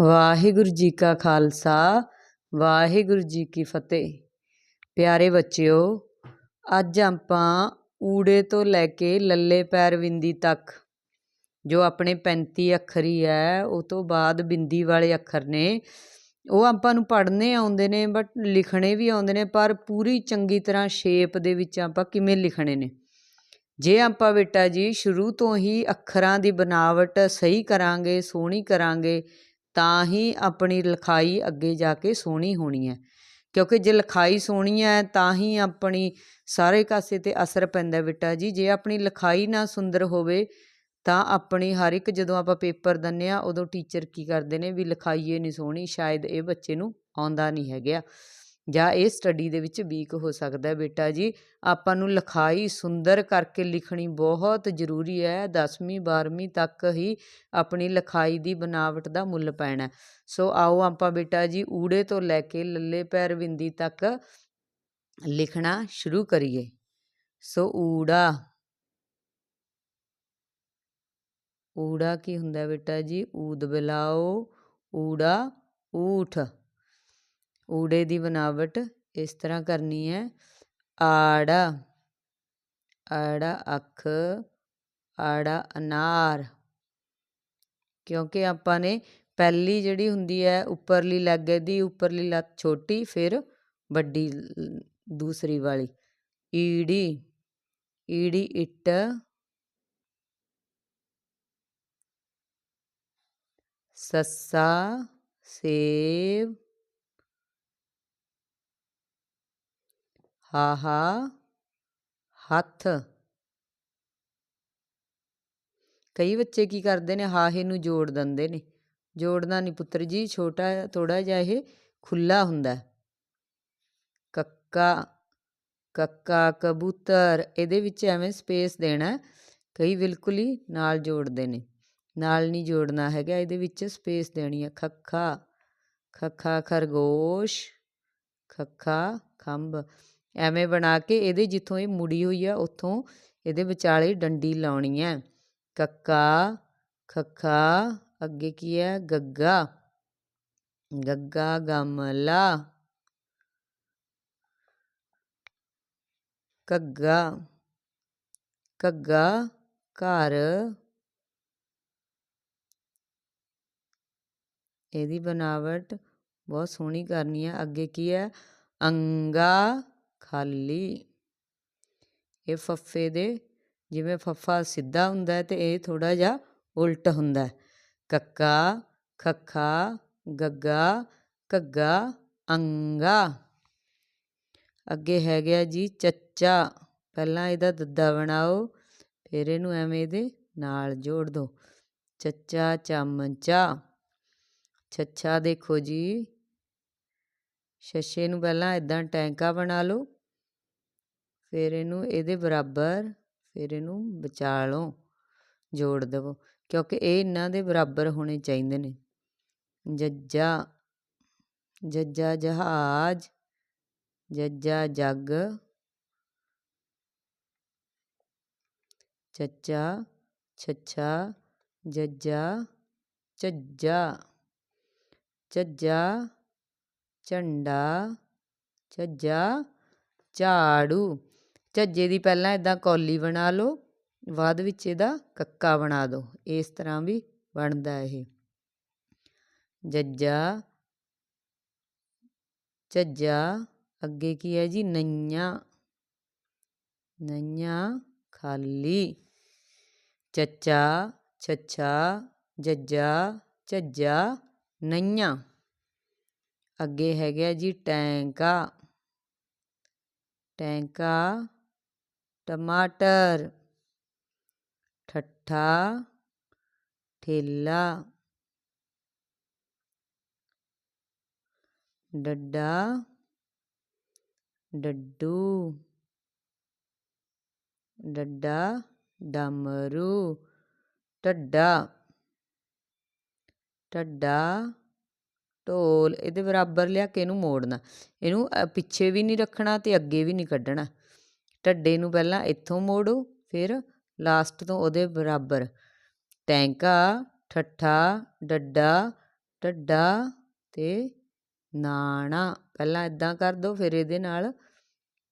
ਵਾਹਿਗੁਰੂ ਜੀ ਕਾ ਖਾਲਸਾ, ਵਾਹਿਗੁਰੂ ਜੀ ਕੀ ਫਤਿਹ। ਪਿਆਰੇ ਬੱਚਿਓ, ਅੱਜ ਆਪਾਂ ਊੜੇ ਤੋਂ ਲੈ ਕੇ ਲੱਲੇ ਪੈਰ ਬਿੰਦੀ ਤੱਕ, ਜੋ ਆਪਣੇ 35 ਅੱਖਰੀ ਹੈ, ਉਹ ਤੋਂ ਬਾਅਦ ਬਿੰਦੀ ਵਾਲੇ ਅੱਖਰ ਨੇ, ਉਹ ਆਪਾਂ ਨੂੰ ਪੜ੍ਹਨੇ ਆਉਂਦੇ ਨੇ ਬਟ ਲਿਖਣੇ ਵੀ ਆਉਂਦੇ ਨੇ, ਪਰ ਪੂਰੀ ਚੰਗੀ ਤਰ੍ਹਾਂ ਸ਼ੇਪ ਦੇ ਵਿੱਚ ਆਪਾਂ ਕਿਵੇਂ ਲਿਖਣੇ ਨੇ? ਜੇ ਆਪਾਂ ਬੇਟਾ ਜੀ, ਸ਼ੁਰੂ ਤੋਂ ਹੀ ਅੱਖਰਾਂ ਦੀ ਬਣਾਵਟ ਸਹੀ ਕਰਾਂਗੇ, ਸੋਹਣੀ ਕਰਾਂਗੇ ਤਾਂ ਹੀ ਆਪਣੀ ਲਿਖਾਈ ਅੱਗੇ ਜਾ ਕੇ ਸੋਹਣੀ ਹੋਣੀ ਹੈ। ਕਿਉਂਕਿ ਜੇ ਲਿਖਾਈ ਸੋਹਣੀ ਹੈ, ਤਾਂ ਹੀ ਆਪਣੀ ਸਾਰੇ ਕਾਸੇ 'ਤੇ ਅਸਰ ਪੈਂਦਾ ਬੇਟਾ ਜੀ। ਜੇ ਆਪਣੀ ਲਿਖਾਈ ਨਾ ਸੁੰਦਰ ਹੋਵੇ, ਤਾਂ ਆਪਣੀ ਹਰ ਇੱਕ ਜਦੋਂ ਆਪਾਂ ਪੇਪਰ ਦਿੰਦੇ ਆ ਉਦੋਂ ਟੀਚਰ ਕੀ ਕਰਦੇ ਨੇ ਵੀ ਲਿਖਾਈ ਇਹ ਨਹੀਂ ਸੋਹਣੀ, ਸ਼ਾਇਦ ਇਹ ਬੱਚੇ ਨੂੰ ਆਉਂਦਾ ਨਹੀਂ ਹੈਗਾ। ਜਾਂ ਇਹ ਸਟੱਡੀ ਦੇ ਵਿੱਚ ਵੀਕ ਹੋ ਸਕਦਾ ਬੇਟਾ ਜੀ। ਆਪਾਂ ਨੂੰ ਲਿਖਾਈ ਸੁੰਦਰ ਕਰਕੇ ਲਿਖਣੀ ਬਹੁਤ ਜ਼ਰੂਰੀ ਹੈ। 10ਵੀਂ 12ਵੀਂ ਤੱਕ ਹੀ ਆਪਣੀ ਲਿਖਾਈ ਦੀ ਬਨਾਵਟ ਦਾ ਮੁੱਲ ਪੈਣਾ ਸੋ ਆਓ ਆਪਾਂ ਬੇਟਾ ਜੀ ਊੜੇ ਤੋਂ ਲੈ ਕੇ ਲੱਲੇ ਪੈਰ ਬਿੰਦੀ ਤੱਕ ਲਿਖਣਾ ਸ਼ੁਰੂ ਕਰੀਏ। ਸੋ ਊੜਾ। ਊੜਾ ਕੀ ਹੁੰਦਾ ਬੇਟਾ ਜੀ? ਊਦ ਬਿਲਾਓ। ਊੜਾ, ਊਠ। ਊੜੇ ਦੀ ਬਨਾਵਟ ਇਸ ਤਰ੍ਹਾਂ ਕਰਨੀ ਹੈ। ਆੜਾ ਆੜਾ ਅੱਖ, ਆੜਾ ਅਨਾਰ। ਕਿਉਂਕਿ ਆਪਾਂ ਨੇ ਪਹਿਲੀ ਜਿਹੜੀ ਹੁੰਦੀ ਹੈ ਉੱਪਰਲੀ ਲੱਗ ਦੀ ਉੱਪਰਲੀ ਲੱਤ ਛੋਟੀ, ਫਿਰ ਵੱਡੀ ਦੂਸਰੀ ਵਾਲੀ। ਈੜੀ ਈੜੀ ਇੱਟ। ਸੱਸਾ, ਸੇਬ। ਹਾਹਾ ਹੱਥ। ਕਈ ਬੱਚੇ ਕੀ ਕਰਦੇ ਨੇ ਹਾਹੇ ਨੂੰ ਜੋੜ ਦਿੰਦੇ ਨੇ। ਜੋੜਨਾ ਨਹੀਂ ਪੁੱਤਰ ਜੀ, ਛੋਟਾ ਥੋੜਾ ਜਿਹਾ ਇਹ ਖੁੱਲਾ ਹੁੰਦਾ ਕੱਕਾ ਕੱਕਾ ਕਬੂਤਰ, ਇਹਦੇ ਵਿੱਚ ਐਵੇਂ ਸਪੇਸ ਦੇਣਾ ਕਈ ਬਿਲਕੁਲ ਹੀ ਨਾਲ ਜੋੜਦੇ ਨੇ। ਨਾਲ ਨਹੀਂ ਜੋੜਨਾ ਹੈਗਾ, ਇਹਦੇ ਵਿੱਚ ਸਪੇਸ ਦੇਣੀ ਹੈ। ਖੱਖਾ ਖੱਖਾ ਖਰਗੋਸ਼, ਖੱਖਾ ਖੰਭ। ਐਵੇਂ ਬਣਾ ਕੇ ਇਹਦੇ ਜਿੱਥੋਂ ਇਹ ਮੁੜੀ ਹੋਈ ਆ, ਉੱਥੋਂ ਇਹਦੇ ਵਿਚਾਲੇ ਡੰਡੀ ਲਾਉਣੀ ਹੈ ਕੱਕਾ, ਖੱਖਾ, ਅੱਗੇ ਕੀ ਹੈ ਗੱਗਾ ਗੱਗਾ, ਗਮਲਾ ਕੱਗਾ ਕੱਗਾ ਘਰ, ਇਹਦੀ ਬਨਾਵਟ ਬਹੁਤ ਸੋਹਣੀ ਕਰਨੀ ਹੈ ਅੱਗੇ ਕੀ ਹੈ ਅੰਗਾ ਖਾਲੀ। ਇਹ ਫੱਫੇ ਦੇ ਜਿਵੇਂ ਫੱਫਾ ਸਿੱਧਾ ਹੁੰਦਾ ਤੇ ਇਹ ਥੋੜ੍ਹਾ ਜਿਹਾ ਉਲਟ ਹੁੰਦਾ ਕੱਕਾ, ਖੱਖਾ, ਗੱਗਾ, ਘੱਗਾ, ਅੰਗਾ। ਅੱਗੇ ਹੈ ਗਿਆ ਜੀ ਚੱਚਾ। ਪਹਿਲਾਂ ਇਹਦਾ ਦੱਦਾ ਬਣਾਓ, ਫਿਰ ਇਹਨੂੰ ਐਵੇਂ ਇਹਦੇ ਨਾਲ ਜੋੜ ਦਿਓ ਚੱਚਾ, ਚਮਚਾ। ਛੱਛਾ ਦੇਖੋ ਜੀ। ਛੱਛੇ ਨੂੰ ਪਹਿਲਾਂ ਇਦਾਂ ਟੈਂਕਾ ਬਣਾ ਲਓ, ਫਿਰ ਇਹਨੂੰ ਇਹਦੇ ਬਰਾਬਰ, ਫਿਰ ਇਹਨੂੰ ਬਚਾ ਲਓ ਜੋੜ ਦੇਵੋ, ਕਿਉਂਕਿ ਇਹ ਇਹਨਾਂ ਦੇ ਬਰਾਬਰ ਹੋਣੇ ਚਾਹੀਦੇ ਨੇ। ਜੱਜਾ ਜੱਜਾ ਜਹਾਜ਼, ਜੱਜਾ ਜੱਗ, ਚੱਚਾ ਛੱਛਾ, ਜੱਜਾ ਝੱਜਾ ਝੱਜਾ ਝੰਡਾ ਝੱਜਾ ਝਾੜੂ। ਝੱਜੇ ਦੀ ਪਹਿਲਾਂ ਇਦਾਂ ਕੌਲੀ ਬਣਾ ਲਓ, ਬਾਅਦ ਵਿੱਚ ਇਹਦਾ ਕੱਕਾ ਬਣਾ ਦਿਓ ਇਸ ਤਰ੍ਹਾਂ ਵੀ ਬਣਦਾ ਇਹ। ਜੱਜਾ ਝੱਜਾ ਅੱਗੇ ਕੀ ਹੈ ਜੀ? ਨਈਆਂ ਨਈਆਂ, ਖਾਲੀ। ਚੱਚਾ, ਛੱਛਾ, ਜੱਜਾ ਝੱਜਾ ਨਈਆਂ। ਅੱਗੇ ਹੈਗਾ ਜੀ ਟੈਂਕਾ। ਟੈਂਕਾ ਟਮਾਟਰ ਠੱਠਾ ਠੇਲਾ ਡੱਡਾ ਡੱਡੂ ਡੱਡਾ ਡਮਰੂ ਢੱਡਾ ਢੱਡਾ ਢੋਲ ਇਹਦੇ ਬਰਾਬਰ ਲਿਆ ਕੇ ਇਹਨੂੰ ਮੋੜਨਾ। ਇਹਨੂੰ ਪਿੱਛੇ ਵੀ ਨਹੀਂ ਰੱਖਣਾ ਤੇ ਅੱਗੇ ਵੀ ਨਹੀਂ ਕੱਢਣਾ। ਢੱਡੇ ਨੂੰ ਪਹਿਲਾਂ ਇੱਥੋਂ ਮੋੜੋ, ਫਿਰ ਲਾਸਟ ਤੋਂ ਉਹਦੇ ਬਰਾਬਰ। ਟੈਂਕਾ, ਠੱਠਾ, ਡੱਡਾ, ਢੱਡਾ ਤੇ ਨਾਣਾ। ਪਹਿਲਾਂ ਇਦਾਂ ਕਰ ਦੋ, ਫਿਰ ਇਹਦੇ ਨਾਲ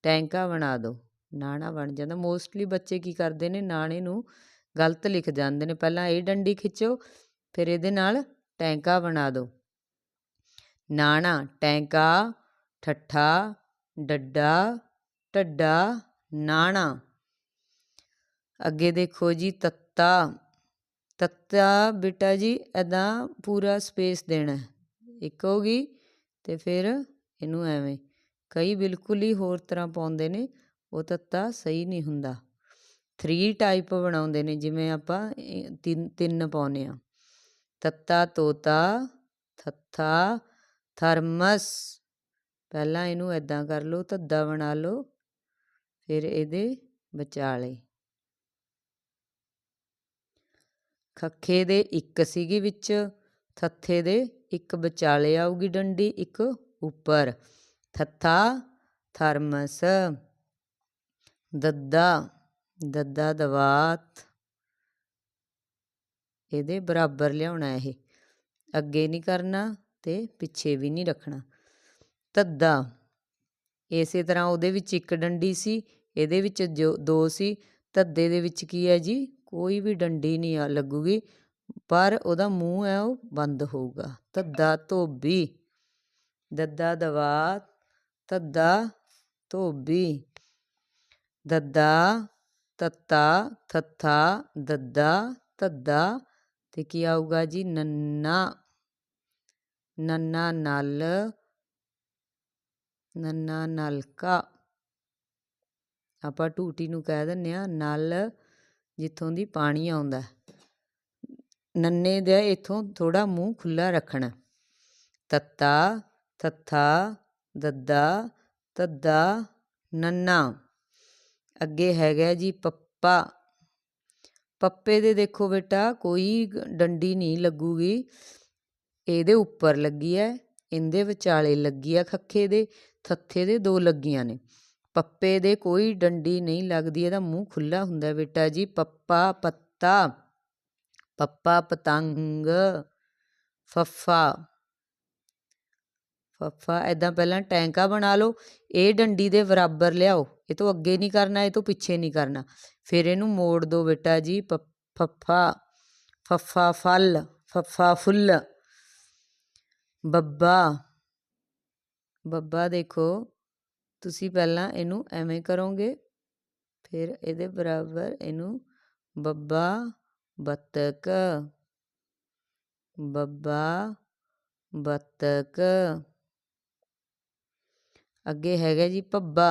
ਟੈਂਕਾ ਬਣਾ ਦੋ। ਨਾਣਾ ਬਣ ਜਾਂਦਾ। ਮੋਸਟਲੀ ਬੱਚੇ ਕੀ ਕਰਦੇ ਨੇ, ਨਾਣੇ ਨੂੰ ਗਲਤ ਲਿਖ ਜਾਂਦੇ ਨੇ। ਪਹਿਲਾਂ ਇਹ ਡੰਡੀ ਖਿੱਚੋ, ਫਿਰ ਇਹਦੇ ਨਾਲ ਟੈਂਕਾ ਬਣਾ ਦੋ। ਨਾਣਾ, ਟੈਂਕਾ, ਠੱਠਾ, ਡੱਡਾ, ਢੱਡਾ, ਨਾਣਾ। ਅੱਗੇ ਦੇਖੋ ਜੀ, ਤੱਤਾ। ਤੱਤਾ, ਬੇਟਾ ਜੀ ਐਦਾਂ ਪੂਰਾ ਸਪੇਸ ਦੇਣਾ। ਇੱਕ ਹੋ ਗਈ ਤੇ ਫਿਰ ਇਹਨੂੰ ਐਵੇਂ। ਕਈ ਬਿਲਕੁਲ ਹੀ ਹੋਰ ਤਰ੍ਹਾਂ ਪਾਉਂਦੇ ਨੇ, ਉਹ ਤੱਤਾ ਸਹੀ ਨਹੀਂ ਹੁੰਦਾ। ਥਰੀ ਟਾਈਪ ਬਣਾਉਂਦੇ ਨੇ, ਜਿਵੇਂ ਆਪਾਂ ਤਿੰਨ ਤਿੰਨ ਪਾਉਨੇ ਆ ਤੱਤਾ, ਤੋਤਾ, ਥੱਥਾ ਥਰਮਸ, ਪਹਿਲਾਂ ਇਹਨੂੰ ਐਦਾਂ ਕਰ ਲਓ, ਧੱਦਾ ਬਣਾ ਲਓ, ਫਿਰ ਇਹਦੇ ਵਿਚਾਲੇ। ਖੱਖੇ ਦੇ ਇੱਕ ਸੀਗੀ ਵਿੱਚ, ਥੱਥੇ ਦੇ ਇੱਕ ਵਿਚਾਲੇ ਆਊਗੀ ਡੰਡੀ, ਇੱਕ ਉੱਪਰ। ਥੱਥਾ, ਥਰਮਸ, ਦੱਦਾ ਦੱਦਾ ਦਵਾਤ। ਇਹਦੇ ਬਰਾਬਰ ਲਿਆਉਣਾ ਇਹ। ਅੱਗੇ ਨਹੀਂ ਕਰਨਾ। ਅਤੇ ਪਿੱਛੇ ਵੀ ਨਹੀਂ ਰੱਖਣਾ। ਧੱਦਾ। ਇਸੇ ਤਰ੍ਹਾਂ ਉਹਦੇ ਵਿੱਚ ਇੱਕ ਡੰਡੀ ਸੀ, ਇਹਦੇ ਵਿੱਚ ਜੋ, ਦੋ ਸੀ। ਤੱਦੇ ਦੇ ਵਿੱਚ ਕੀ ਹੈ ਜੀ? ਕੋਈ ਵੀ ਡੰਡੀ ਨਹੀਂ ਆ ਲੱਗੂਗੀ, ਪਰ ਉਹਦਾ ਮੂੰਹ ਹੈ ਉਹ ਬੰਦ ਹੋਊਗਾ। ਧੱਦਾ ਧੋਬੀ। ਦੱਦਾ ਦਵਾ। ਧੱਦਾ ਧੋਬੀ। ਦੱਦਾ ਤੱਤਾ ਥੱਥਾ। ਦੱਦਾ ਧੱਦਾ ਤੇ ਕੀ ਆਊਗਾ ਜੀ? ਨੰਨਾ। ਨੰਨਾ ਨਲ, ਨੰਨਾ ਨਲਕਾ। ਆਪਾਂ ਟੂਟੀ ਨੂੰ ਕਹਿ ਦਿੰਨੇ ਆ ਨਲ ਜਿੱਥੋਂ ਦੀ ਪਾਣੀ ਆਉਂਦਾ ਨੰਨੇ ਦਾ ਇਥੋਂ ਥੋੜਾ ਮੂੰਹ ਖੁੱਲਾ ਰੱਖਣਾ। ਤੱਤਾ ਥੱਥਾ ਦੱਦਾ ਤੱਦਾ ਨੰਨਾ। ਅੱਗੇ ਹੈਗਾ ਜੀ ਪੱਪਾ। ਪੱਪੇ ਦੇ ਦੇਖੋ ਬੇਟਾ, ਕੋਈ ਡੰਡੀ ਨਹੀਂ ਲੱਗੂਗੀ। ਇਹਦੇ ਉੱਪਰ ਲੱਗੀ ਹੈ ਇਹਦੇ ਵਿਚਾਲੇ ਲੱਗੀ ਆ ਖੱਖੇ ਦੇ, ਥੱਥੇ ਦੇ ਦੋ ਲੱਗੀਆਂ ਨੇ। ਪੱਪੇ ਦੇ ਕੋਈ ਡੰਡੀ ਨਹੀਂ ਲੱਗਦੀ, ਇਹਦਾ ਮੂੰਹ ਖੁੱਲਾ ਹੁੰਦਾ ਬੇਟਾ ਜੀ। ਪੱਪਾ ਪੱਤਾ, ਪੱਪਾ ਪਤੰਗ, ਫੱਫਾ। ਫੱਫਾ ਐਦਾਂ ਪਹਿਲਾਂ ਟੈਂਕਾ ਬਣਾ ਲਓ, ਇਹ ਡੰਡੀ ਦੇ ਬਰਾਬਰ ਲਿਆਓ। ਇਹ ਤੋਂ ਅੱਗੇ ਨਹੀਂ ਕਰਨਾ, ਇਹ ਤੋਂ ਪਿੱਛੇ ਨਹੀਂ ਕਰਨਾ। ਫਿਰ ਇਹਨੂੰ ਮੋੜ ਦਿਓ ਬੇਟਾ ਜੀ ਫੱਫਾ ਫੱਫਾ ਫਲ, ਫੱਫਾ ਫੁੱਲ। ਬੱਬਾ। ਬੱਬਾ ਦੇਖੋ, ਤੁਸੀਂ ਪਹਿਲਾਂ ਇਹਨੂੰ ਐਵੇਂ ਕਰੋਗੇ, ਫਿਰ ਇਹਦੇ ਬਰਾਬਰ ਇਹਨੂੰ ਬੱਬਾ ਬੱਤਕ। ਬੱਬਾ ਬੱਤਕ। ਅੱਗੇ ਹੈਗਾ ਜੀ ਪੱਬਾ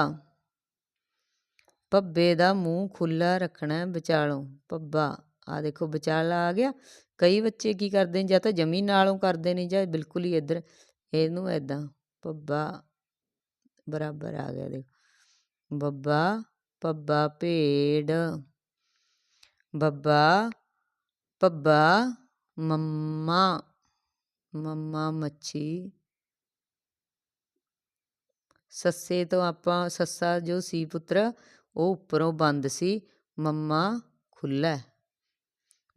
ਪੱਬੇ ਦਾ ਮੂੰਹ ਖੁੱਲਾ ਰੱਖਣਾ ਵਿਚਾਲੋਂ। ਪੱਬਾ ਆ ਦੇਖੋ ਵਿਚਾਲਾ ਆ ਗਿਆ। ਕਈ ਬੱਚੇ ਕੀ ਕਰਦੇ ਨੇ, ਜਾਂ ਤਾਂ ਜਮੀ ਨਾਲੋਂ ਕਰਦੇ ਨੇ, ਜਾਂ ਬਿਲਕੁਲ ਹੀ ਇੱਧਰ ਇਹਨੂੰ ਐਦਾਂ ਪੱਬਾ ਬਰਾਬਰ ਆ ਗਿਆ ਦੇਖੋ। ਬੱਬਾ ਪੱਬਾ ਭੇਡ ਬੱਬਾ ਪੱਬਾ ਮੰਮਾ ਮੰਮਾ ਮੱਛੀ। ਸੱਸੇ ਤੋਂ ਆਪਾਂ, ਸੱਸਾ ਜੋ ਸੀ ਪੁੱਤਰ, ਉਹ ਉੱਪਰੋਂ ਬੰਦ ਸੀ, ਮੰਮਾ ਖੁੱਲਾ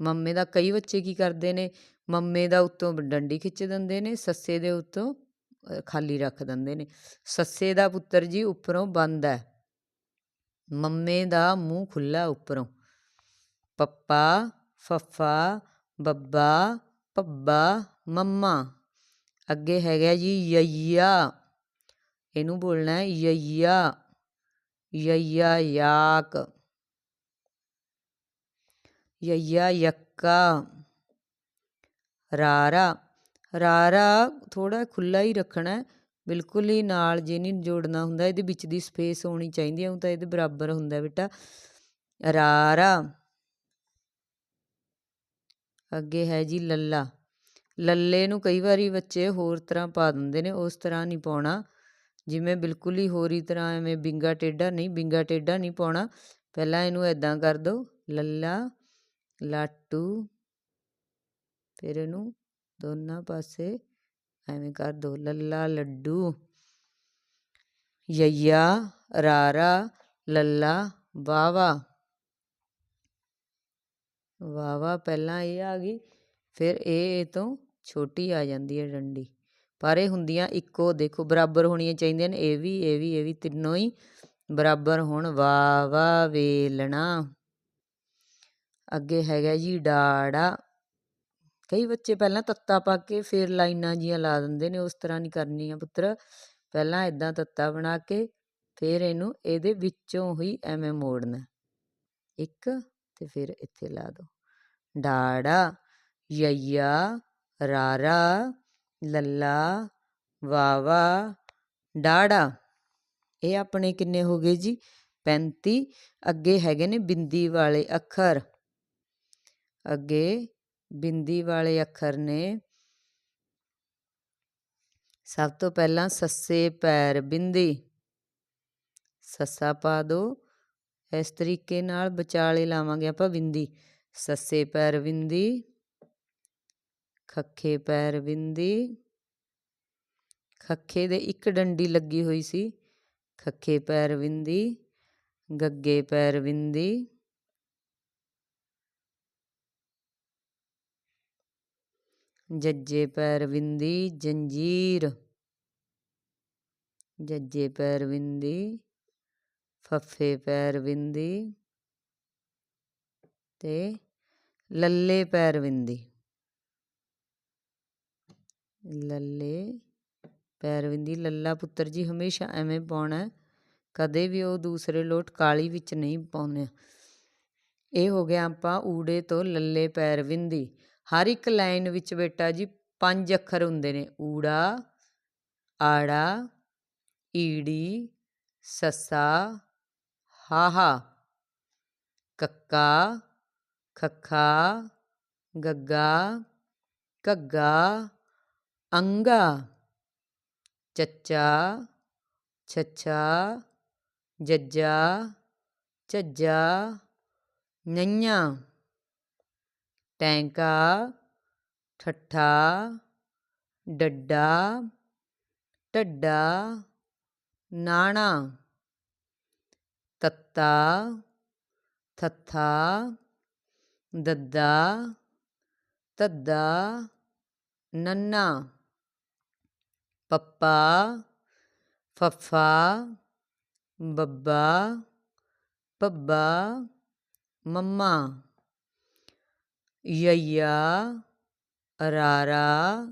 ਮੰਮੇ ਦਾ ਕਈ ਬੱਚੇ ਕੀ ਕਰਦੇ ਨੇ, ਮੰਮੇ ਦਾ ਉੱਤੋਂ ਡੰਡੀ ਖਿੱਚ ਦਿੰਦੇ ਨੇ, ਸੱਸੇ ਦੇ ਉੱਤੋਂ ਖਾਲੀ ਰੱਖ ਦਿੰਦੇ ਨੇ। ਸੱਸੇ ਦਾ ਪੁੱਤਰ ਜੀ ਉੱਪਰੋਂ ਬੰਦ ਹੈ ਮੰਮੇ ਦਾ ਮੂੰਹ ਖੁੱਲਾ ਉੱਪਰੋਂ। ਪੱਪਾ, ਫੱਫਾ, ਬੱਬਾ ਪੱਬਾ ਮੰਮਾ। ਅੱਗੇ ਹੈਗਾ ਜੀ ਯਈਆ। ਇਹਨੂੰ ਬੋਲਣਾ ਹੈ ਯਈਆ। ਯਈਆ ਯਾਕ। ਯਈਆ ਯੱਕਾ। ਰਾਰਾ। ਰਾਰਾ ਥੋੜਾ ਖੁੱਲਾ ਹੀ ਰੱਖਣਾ ਬਿਲਕੁਲ ਹੀ ਨਾਲ ਜੇ ਨਹੀਂ ਜੋੜਨਾ ਹੁੰਦਾ, ਇਹਦੇ ਵਿੱਚ ਦੀ ਸਪੇਸ ਹੋਣੀ ਚਾਹੀਦੀ ਹੈ, ਉਹ ਤਾਂ ਇਹਦੇ ਬਰਾਬਰ ਹੁੰਦਾ ਬੇਟਾ। ਰਾਰਾ। ਅੱਗੇ ਹੈ ਜੀ ਲੱਲਾ। ਲੱਲੇ ਨੂੰ ਕਈ ਵਾਰੀ ਬੱਚੇ ਹੋਰ ਤਰ੍ਹਾਂ ਪਾ ਦਿੰਦੇ ਨੇ, ਉਸ ਤਰ੍ਹਾਂ ਨਹੀਂ ਪਾਉਣਾ। ਜਿਵੇਂ ਬਿਲਕੁਲ ਹੀ ਹੋਰੀ ਤਰ੍ਹਾਂ, ਐਵੇਂ ਬਿੰਗਾ ਟੇਡਾ ਨਹੀਂ, ਬਿੰਗਾ ਟੇਡਾ ਨਹੀਂ ਪਾਉਣਾ। ਪਹਿਲਾਂ ਇਹਨੂੰ ਐਦਾਂ ਕਰ ਦੋ, ਲੱਲਾ। ਲਾਟੂ ਫਿਰ ਇਹਨੂੰ ਦੋਨਾਂ ਪਾਸੇ ਐਵੇਂ ਕਰ ਦੋ। ਲੱਲਾ ਲੱਡੂ, ਯਈਆ, ਰਾਰਾ, ਲੱਲਾ ਵਾਵਾ ਵਾਵਾ ਪਹਿਲਾਂ ਇਹ ਆ ਗਈ, ਫਿਰ ਇਹ ਇਹ ਤੋਂ ਛੋਟੀ ਆ ਜਾਂਦੀ ਹੈ ਡੰਡੀ। ਪਰ ਇਹ ਹੁੰਦੀਆਂ ਇੱਕੋ, ਦੇਖੋ ਬਰਾਬਰ ਹੋਣੀਆਂ ਚਾਹੀਦੀਆਂ ਨੇ, ਇਹ ਵੀ ਇਹ ਵੀ ਇਹ ਵੀ ਤਿੰਨੋਂ ਹੀ ਬਰਾਬਰ ਹੋਣ। ਵਾ ਵਾ ਵੇਲਣਾ। ਅੱਗੇ ਹੈਗਾ ਜੀ ਡਾੜਾ। ਕਈ ਬੱਚੇ ਪਹਿਲਾਂ ਤੱਤਾ ਪਾ ਕੇ ਫਿਰ ਲਾਈਨਾਂ ਜੀਆਂ ਲਾ ਦਿੰਦੇ ਨੇ, ਉਸ ਤਰ੍ਹਾਂ ਨਹੀਂ ਕਰਨੀ ਆ ਪੁੱਤਰ। ਪਹਿਲਾਂ ਇਦਾਂ ਤੱਤਾ ਬਣਾ ਕੇ ਫਿਰ ਇਹਨੂੰ ਇਹਦੇ ਵਿੱਚੋਂ ਹੀ ਐਵੇਂ ਮੋੜਨਾ। ਇੱਕ ਤੇ ਫਿਰ ਇੱਥੇ ਲਾ ਦੋ। ਡਾੜਾ, ਯਈਆ, ਰਾਰਾ, ਲੱਲਾ, ਵਾਵਾ, ਡਾੜਾ। ਇਹ ਆਪਣੇ ਕਿੰਨੇ ਹੋ ਗਏ ਜੀ? 35 ਅੱਗੇ ਹੈਗੇ ਨੇ ਬਿੰਦੀ ਵਾਲੇ ਅੱਖਰ। ਅੱਗੇ ਬਿੰਦੀ ਵਾਲੇ ਅੱਖਰ ਨੇ। ਸਭ ਤੋਂ ਪਹਿਲਾਂ ਸੱਸੇ ਪੈਰ ਬਿੰਦੀ। ਸੱਸਾ ਪਾ ਦੋ। ਇਸ ਤਰੀਕੇ ਨਾਲ ਵਿਚਾਲੇ ਲਾਵਾਂਗੇ ਆਪਾਂ ਬਿੰਦੀ। ਸੱਸੇ ਪੈਰ ਬਿੰਦੀ। ਖੱਖੇ ਪੈਰ ਬਿੰਦੀ। ਖੱਖੇ ਦੇ ਇੱਕ ਡੰਡੀ ਲੱਗੀ ਹੋਈ ਸੀ। ਖੱਖੇ ਪੈਰ ਬਿੰਦੀ। ਗੱਗੇ ਪੈਰ ਬਿੰਦੀ। ਜੱਜੇ ਪੈਰ ਬਿੰਦੀ ਜੰਜੀਰ। ਜੱਜੇ ਪੈਰ ਬਿੰਦੀ ਫੱਫੇ ਪੈਰ ਬਿੰਦੀ ਤੇ ਲੱਲੇ ਪੈਰ ਬਿੰਦੀ ਲੱਲੇ ਪੈਰ ਬਿੰਦੀ ਲੱਲਾ ਪੁੱਤਰ ਜੀ ਹਮੇਸ਼ਾ ਐਵੇਂ ਪਾਉਣਾ ਕਦੇ ਵੀ ਉਹ ਦੂਸਰੇ ਲੋਟ ਕਾਲੀ ਵਿੱਚ ਨਹੀਂ ਪਾਉਂਦੇ। ਇਹ ਹੋ ਗਿਆ ਆਪਾਂ ਊੜੇ ਤੋਂ ਲੱਲੇ ਪੈਰ ਬਿੰਦੀ ਹਰ ਇੱਕ ਲਾਈਨ ਵਿੱਚ ਬੇਟਾ ਜੀ ਪੰਜ ਅੱਖਰ ਹੁੰਦੇ ਨੇ, ਊੜਾ, ਆੜਾ, ਈੜੀ, ਸੱਸਾ, ਹਾਹਾ, ਕੱਕਾ, ਖੱਖਾ, ਗੱਗਾ, ਘੱਗਾ, ਅੰਗਾ, ਚੱਚਾ, ਛੱਛਾ, ਜੱਜਾ, ਝੱਜਾ, ਨਈਆਂ। ਟੈਂਕਾ, ਠੱਠਾ, ਡੱਡਾ, ਢੱਡਾ, ਨਾਣਾ, ਤੱਤਾ, ਥੱਥਾ, ਦੱਦਾ ਤੱਦਾ ਨੰਨਾ, ਪੱਪਾ, ਫੱਫਾ, ਬੱਬਾ ਪੱਬਾ ਮੰਮਾ। ਯਈਆ ਰਾਰਾ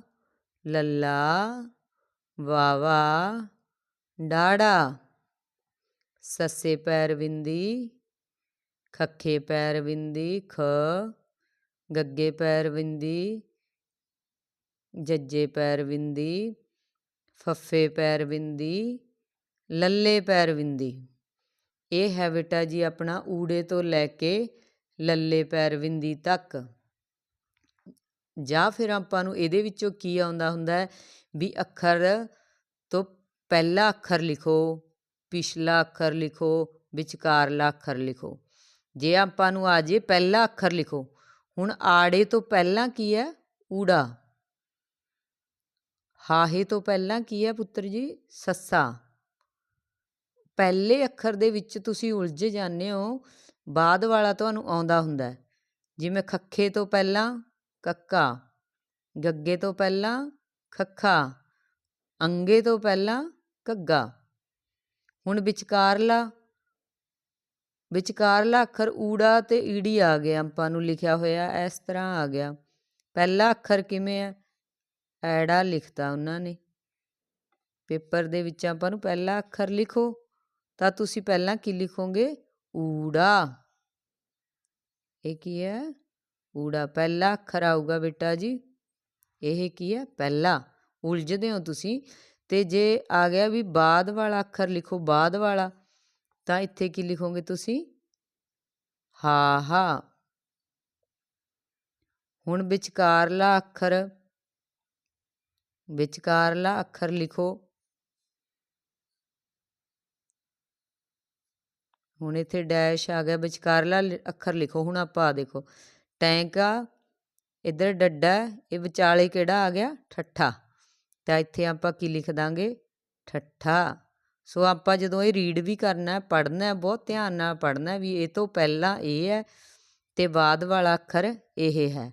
ਲੱਲਾ, ਵਾਵਾ, ਡਾੜਾ। ਸੱਸੇ ਪੈਰ ਬਿੰਦੀ ਖੱਖੇ ਪੈਰ ਬਿੰਦੀ ਖ। ਗੱਗੇ ਪੈਰ ਬਿੰਦੀ ਜੱਜੇ ਪੈਰ ਬਿੰਦੀ ਫੱਫੇ ਪੈਰ ਬਿੰਦੀ ਲੱਲੇ ਪੈਰ ਬਿੰਦੀ ਇਹ ਹੈ ਬੇਟਾ ਜੀ ਆਪਣਾ ਊੜੇ ਤੋਂ ਲੈ ਕੇ ਲੱਲੇ ਪੈਰ ਬਿੰਦੀ ਤੱਕ। ਜਾਂ ਫਿਰ ਆਪਾਂ ਨੂੰ ਇਹਦੇ ਵਿੱਚੋਂ ਕੀ ਆਉਂਦਾ ਹੁੰਦਾ ਵੀ ਅੱਖਰ ਤੋਂ ਪਹਿਲਾ ਅੱਖਰ ਲਿਖੋ, ਪਿਛਲਾ ਅੱਖਰ ਲਿਖੋ, ਵਿਚਕਾਰਲਾ ਅੱਖਰ ਲਿਖੋ। ਜੇ ਆਪਾਂ ਨੂੰ ਆ ਜੇ ਪਹਿਲਾ ਅੱਖਰ ਲਿਖੋ, ਹੁਣ ਆੜੇ ਤੋਂ ਪਹਿਲਾਂ ਕੀ ਹੈ? ਊੜਾ। ਹਾਹੇ ਤੋਂ ਪਹਿਲਾਂ ਕੀ ਹੈ ਪੁੱਤਰ ਜੀ? ਸੱਸਾ। ਪਹਿਲੇ ਅੱਖਰ ਦੇ ਵਿੱਚ ਤੁਸੀਂ ਉਲਝ ਜਾਂਦੇ ਹੋ, ਬਾਅਦ ਵਾਲਾ ਤੁਹਾਨੂੰ ਆਉਂਦਾ ਹੁੰਦਾ ਜਿਵੇਂ ਖੱਖੇ ਤੋਂ ਪਹਿਲਾਂ ਕੱਕਾ, ਗੱਗੇ ਤੋਂ ਪਹਿਲਾਂ ਖੱਖਾ, ਅੰਗੇ ਤੋਂ ਪਹਿਲਾਂ ਘੱਗਾ। ਹੁਣ ਵਿਚਕਾਰਲਾ ਵਿਚਕਾਰਲਾ ਅੱਖਰ ਊੜਾ ਤੇ ਈੜੀ ਆ ਗਿਆ, ਆਪਾਂ ਨੂੰ ਲਿਖਿਆ ਹੋਇਆ ਇਸ ਤਰ੍ਹਾਂ ਆ ਗਿਆ। ਪਹਿਲਾ ਅੱਖਰ ਕਿਵੇਂ ਹੈ ਐੜਾ ਲਿਖਤਾ ਉਹਨਾਂ ਨੇ। ਪੇਪਰ ਦੇ ਵਿੱਚ ਆਪਾਂ ਨੂੰ ਪਹਿਲਾ ਅੱਖਰ ਲਿਖੋ, ਤਾਂ ਤੁਸੀਂ ਪਹਿਲਾਂ ਕੀ ਲਿਖੋਗੇ? ਊੜਾ। ਇਹ ਕੀ ਹੈ? ਊੜਾ ਪਹਿਲਾ ਅੱਖਰ ਆਊਗਾ ਬੇਟਾ ਜੀ। ਇਹ ਕੀ ਹੈ? ਪਹਿਲਾ। ਉਲਝਦੇ ਹੋ ਤੁਸੀਂ। ਤੇ ਜੇ ਆ ਗਿਆ ਵੀ ਬਾਅਦ ਵਾਲਾ ਅੱਖਰ ਲਿਖੋ ਬਾਅਦ ਵਾਲਾ, ਤਾਂ ਇੱਥੇ ਕੀ ਲਿਖੋਗੇ ਤੁਸੀਂ? ਹਾ ਹਾ। ਹੁਣ ਵਿਚਕਾਰਲਾ ਅੱਖਰ ਵਿਚਕਾਰਲਾ ਅੱਖਰ ਲਿਖੋ। ਹੁਣ ਇੱਥੇ ਡੈਸ਼ ਆ ਗਿਆ, ਵਿਚਕਾਰਲਾ ਅੱਖਰ ਲਿਖੋ। ਹੁਣ ਆਪਾਂ ਦੇਖੋ। ਟੈਂਕਾ ਇੱਧਰ ਡੱਡਾ, ਇਹ ਵਿਚਾਲੇ ਕਿਹੜਾ ਆ ਗਿਆ? ਠੱਠਾ। ਤਾਂ ਇੱਥੇ ਆਪਾਂ ਕੀ ਲਿਖ ਦਾਂਗੇ? ਠੱਠਾ। ਸੋ ਆਪਾਂ ਜਦੋਂ ਇਹ ਰੀਡ ਵੀ ਕਰਨਾ ਪੜ੍ਹਨਾ ਬਹੁਤ ਧਿਆਨ ਨਾਲ ਪੜ੍ਹਨਾ ਵੀ ਇਹ ਤੋਂ ਪਹਿਲਾਂ ਇਹ ਹੈ ਤੇ ਬਾਅਦ ਵਾਲਾ ਅੱਖਰ ਇਹ ਹੈ।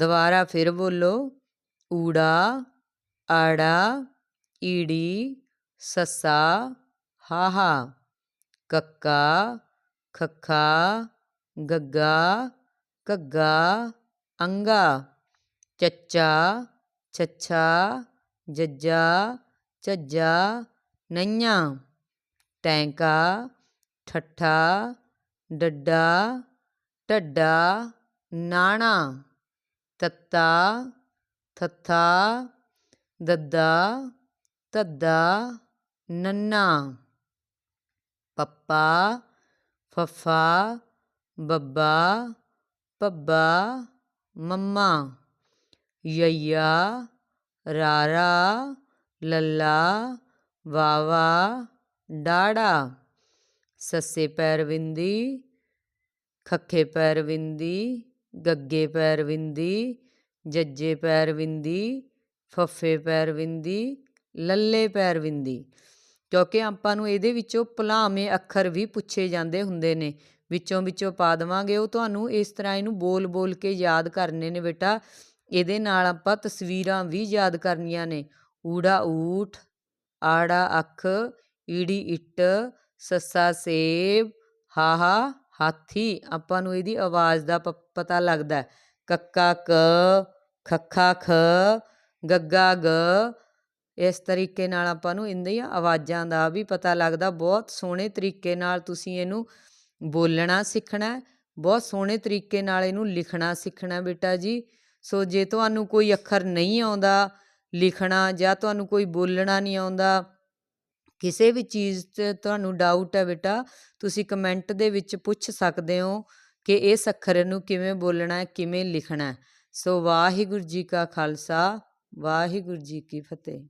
ਦੁਬਾਰਾ ਫਿਰ ਬੋਲੋ, ਊੜਾ, ਆੜਾ, ਈੜੀ, ਸੱਸਾ, ਹਾਹਾ, ਕੱਕਾ, ਖੱਖਾ, ਗੱਗਾ ਘੱਗਾ ਅੰਗਾ ਚੱਚਾ, ਛੱਛਾ, ਜੱਜਾ, ਝੱਜਾ, ਨਈਆਂ, ਟੈਂਕਾ, ਠੱਠਾ, ਡੱਡਾ, ਢੱਡਾ, ਨਾਣਾ, ਤੱਤਾ, ਥੱਥਾ, ਦੱਦਾ, ਧੱਦਾ, ਨੰਨਾ, ਪੱਪਾ, ਫੱਫਾ, ਬੱਬਾ ਭੱਬਾ, ਮੰਮਾ, ਯਈਆ, ਰਾਰਾ, ਲੱਲਾ, ਵਾਵਾ, ਡਾੜਾ, ਸੱਸੇ ਪੈਰ ਵਿੰਦੀ ਖੱਖੇ ਪੈਰ ਵਿੰਦੀ ਗੱਗੇ ਪੈਰ ਵਿੰਦੀ ਜੱਜੇ ਪੈਰ ਵਿੰਦੀ ਫੱਫੇ ਪੈਰ ਵਿੰਦੀ ਲੱਲੇ ਪੈਰ ਵਿੰਦੀ ਕਿਉਂਕਿ ਆਪਾਂ ਨੂੰ ਇਹਦੇ ਵਿੱਚੋਂ ਭਲਾਵੇਂ ਅੱਖਰ ਵੀ ਪੁੱਛੇ ਜਾਂਦੇ ਹੁੰਦੇ ਨੇ। ਵਿੱਚੋਂ ਵਿੱਚੋਂ ਪਾ ਦੇਵਾਂਗੇ। ਉਹ ਤੁਹਾਨੂੰ ਇਸ ਤਰ੍ਹਾਂ ਇਹਨੂੰ ਬੋਲ ਬੋਲ ਕੇ ਯਾਦ ਕਰਨੇ ਨੇ ਬੇਟਾ। ਇਹਦੇ ਨਾਲ ਆਪਾਂ ਤਸਵੀਰਾਂ ਵੀ ਯਾਦ ਕਰਨੀਆਂ ਨੇ। ਊੜਾ ਊਠ, ਆੜਾ ਅੱਖ, ਈੜੀ ਇੱਟ, ਸੱਸਾ ਸੇਬ, ਹਾਹਾ, ਹਾਥੀ। ਆਪਾਂ ਨੂੰ ਇਹਦੀ ਆਵਾਜ਼ ਦਾ ਪਤਾ ਲੱਗਦਾ ਕੱਕਾ ਕ, ਖੱਖਾ ਖ, ਗੱਗਾ ਗ। ਇਸ ਤਰੀਕੇ ਨਾਲ ਆਪਾਂ ਨੂੰ ਇਹਦੀਆਂ ਆਵਾਜ਼ਾਂ ਦਾ ਵੀ ਪਤਾ ਲੱਗਦਾ। ਬਹੁਤ ਸੋਹਣੇ ਤਰੀਕੇ ਨਾਲ ਤੁਸੀਂ ਇਹਨੂੰ ਬੋਲਣਾ ਸਿੱਖਣਾ ਬਹੁਤ ਸੋਹਣੇ ਤਰੀਕੇ ਨਾਲ ਇਹਨੂੰ ਲਿਖਣਾ ਸਿੱਖਣਾ ਬੇਟਾ ਜੀ। ਸੋ ਜੇ ਤੁਹਾਨੂੰ ਕੋਈ ਅੱਖਰ ਨਹੀਂ ਆਉਂਦਾ ਲਿਖਣਾ ਜਾਂ ਤੁਹਾਨੂੰ ਕੋਈ ਬੋਲਣਾ ਨਹੀਂ ਆਉਂਦਾ, ਕਿਸੇ ਵੀ ਚੀਜ਼ 'ਤੇ ਤੁਹਾਨੂੰ ਡਾਊਟ ਹੈ ਬੇਟਾ, ਤੁਸੀਂ ਕਮੈਂਟ ਦੇ ਵਿੱਚ ਪੁੱਛ ਸਕਦੇ ਹੋ ਕਿ ਇਸ ਅੱਖਰ ਨੂੰ ਕਿਵੇਂ ਬੋਲਣਾ ਹੈ, ਕਿਵੇਂ ਲਿਖਣਾ ਹੈ। ਸੋ ਵਾਹਿਗੁਰੂ ਜੀ ਕਾ ਖਾਲਸਾ, ਵਾਹਿਗੁਰੂ ਜੀ ਕੀ ਫਤਿਹ।